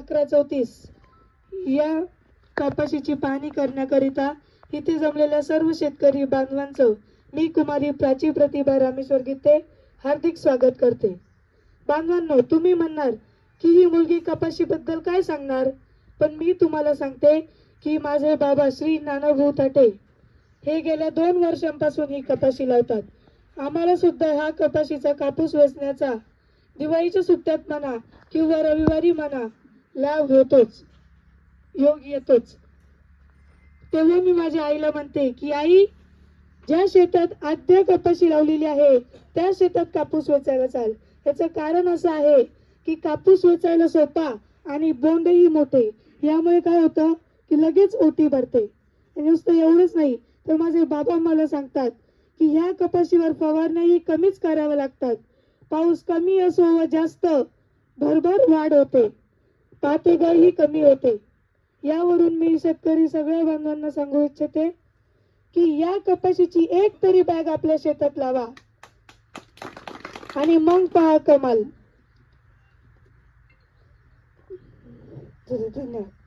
अकरा चौतीस या कपाशीची पाहणी करण्याकरिता इथे जमलेल्या सर्व शेतकरी बांधवांचं मी कुमारी प्राची प्रतिभा रामेश्वर गीते हार्दिक स्वागत करते. बांधवांनो तुम्ही म्हणणार की ही मुलगी कपाशीबद्दल काय सांगणार? पण मी तुम्हाला सांगते की माझे बाबा श्री नानाभाऊ ताटे हे गेल्या दोन वर्षांपासून ही कपाशी लावतात. आम्हाला सुद्धा हा कपाशीचा कापूस वेचण्याचा दिवाळीच्या सुट्ट्यात म्हणा किंवा रविवारी म्हणा लाभ होतोच योग येतोच. तेव्हा मी माझ्या आईला म्हणते की आई ज्या शेतात आद्या कपाशी लावलेली आहे त्या शेतात कापूस वेचायला चाल. याचं कारण असं आहे की कापूस वेचायला सोपा आणि बोंडही मोठे. यामुळे काय होतं की लगेच ओटी भरते. नुसतं एवढंच नाही तर माझे बाबा मला सांगतात की ह्या कपाशीवर फवारण्याही कमीच कराव्या लागतात. पाऊस कमी असो व जास्त भरभर वाढ होते. पातेगरही कमी होते. यावरून मी शेतकरी सगळ्या बांधवांना सांगू इच्छिते की या कपाशीची एक तरी बॅग आपल्या शेतात लावा. आणि मग पहा कमाल. धन्यवाद